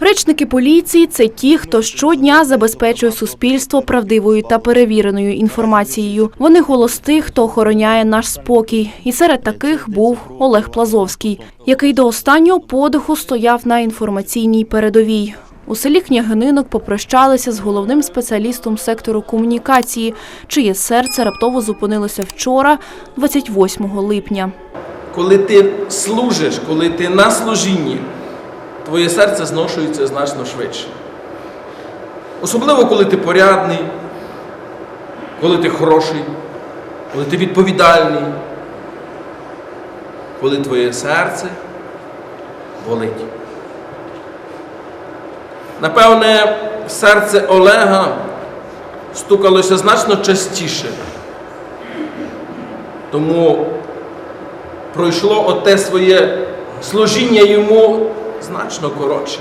Речники поліції це ті, хто щодня забезпечує суспільство правдивою та перевіреною інформацією. Вони голос тих, хто охороняє наш спокій. І серед таких був Олег Плазовський, який до останнього подиху стояв на інформаційній передовій. У селі Княгининок попрощалися з головним спеціалістом сектору комунікації, чиє серце раптово зупинилося вчора, 28 липня. Коли ти служиш, коли ти на служінні, твоє серце зношується значно швидше. Особливо, коли ти порядний, коли ти хороший, коли ти відповідальний, коли твоє серце болить. Напевне, серце Олега стукалося значно частіше. Тому пройшло оте своє служіння йому значно коротше.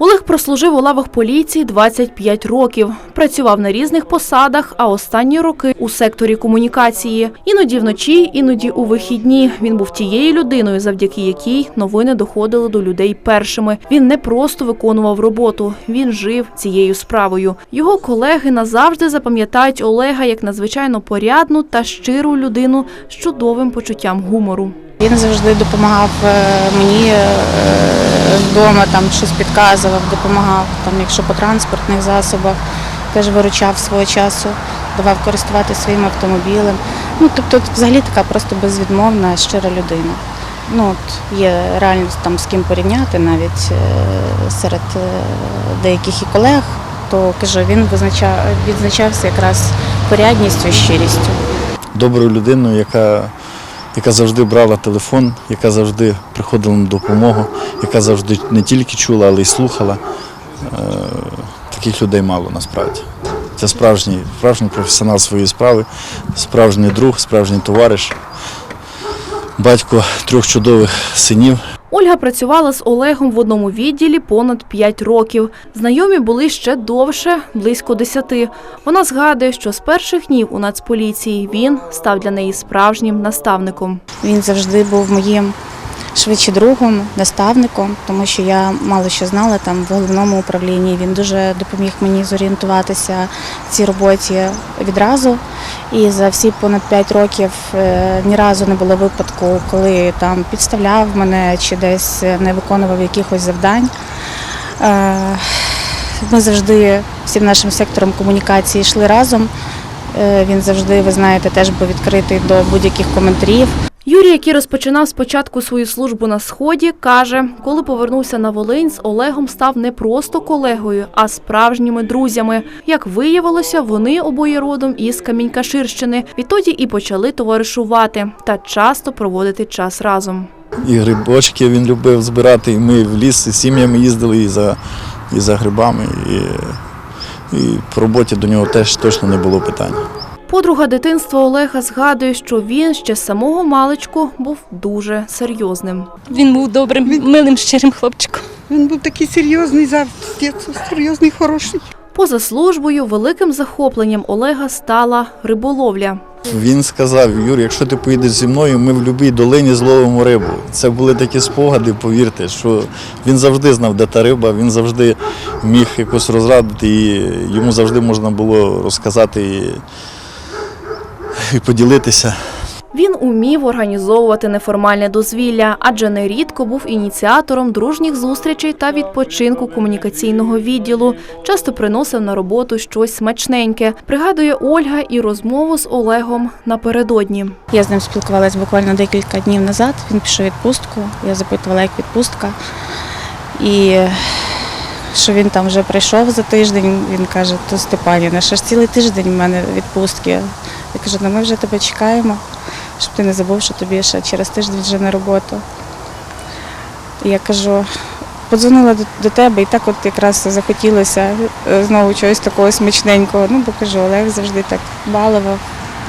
Олег прослужив у лавах поліції 25 років. Працював на різних посадах, а останні роки у секторі комунікації. Іноді вночі, іноді у вихідні. Він був тією людиною, завдяки якій новини доходили до людей першими. Він не просто виконував роботу, він жив цією справою. Його колеги назавжди запам'ятають Олега як надзвичайно порядну та щиру людину з чудовим почуттям гумору. Він завжди допомагав е, мені е, вдома, там щось підказував, допомагав, там, якщо по транспортних засобах, теж виручав свого часу, давав користуватися своїм автомобілем. Ну, тобто, взагалі така просто безвідмовна, щира людина. Ну, от є реально там з ким порівняти навіть е, серед е, деяких і колег, то кажу, він визначав, відзначався якраз порядністю щирістю. доброю людиною, яка, яка завжди брала телефон, яка завжди приходила на допомогу, яка завжди не тільки чула, але й слухала. Е, Таких людей мало насправді. Це справжній, справжній професіонал своєї справи, справжній друг, справжній товариш, батько трьох чудових синів. Ольга працювала з Олегом в одному відділі понад 5 років. Знайомі були ще довше, близько 10. Вона згадує, що з перших днів у Нацполіції він став для неї справжнім наставником. Він завжди був моїм швидше другом, наставником, тому що я мало що знала там в головному управлінні. Він дуже допоміг мені зорієнтуватися в цій роботі відразу. І за всі понад 5 років е, ні разу не було випадку, коли там підставляв мене чи десь не виконував якихось завдань. Е, Ми завжди всім нашим сектором комунікації йшли разом. Е, Він завжди, ви знаєте, теж був відкритий до будь-яких коментарів. Юрій, який розпочинав спочатку свою службу на сході, каже, коли повернувся на Волинь, з Олегом став не просто колегою, а справжніми друзями. Як виявилося, вони обоє родом із Камінькаширщини. Відтоді і почали товаришувати та часто проводити час разом. І грибочки він любив збирати, і ми в ліс з сім'ями їздили і за, і за грибами. І, і по роботі до нього теж точно не було питань. Подруга дитинства Олега згадує, що він ще з самого маличку був дуже серйозним. Він був добрим, милим, щирим хлопчиком. Він був такий серйозний завжди, серйозний, хороший. Поза службою великим захопленням Олега стала риболовля. Він сказав: Юр, якщо ти поїдеш зі мною, ми в будь-якій долині зловимо рибу. Це були такі спогади, повірте, що він завжди знав, де та риба, він завжди міг якось розрадити, і йому завжди можна було розказати і, і поділитися. Він умів організовувати неформальне дозвілля, адже нерідко був ініціатором дружніх зустрічей та відпочинку комунікаційного відділу. Часто приносив на роботу щось смачненьке. Пригадує Ольга і розмову з Олегом напередодні. Я з ним спілкувалася буквально декілька днів назад. Він пішов відпустку. Я запитувала, як відпустка. І що він там вже прийшов за тиждень. Він каже, то Степанівна, що ж цілий тиждень в мене відпустки. Я кажу, ну ми вже тебе чекаємо, щоб ти не забув, що тобі ще через тиждень вже на роботу. Я кажу, подзвонила до, до тебе і так от якраз захотілося е, знову чогось такого смачненького. Ну, бо кажу, Олег завжди так балував.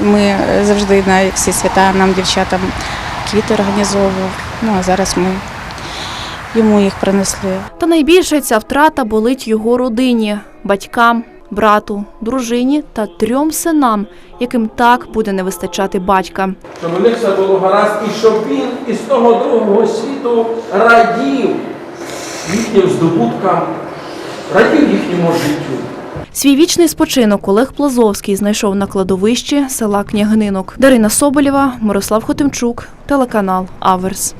Ми е, завжди на всі свята нам дівчатам квіти організовував. Ну а зараз ми йому їх принесли. Та найбільше ця втрата болить його родині, батькам, брату, дружині та трьом синам, яким так буде не вистачати батька. Щоб у них все було гаразд, і щоб він із того другого світу радів їхнім здобуткам, радів їхньому життю. Свій вічний спочинок Олег Плазовський знайшов на кладовищі села Княгнинок. Дарина Соболєва, Мирослав Хотимчук, телеканал Аверс.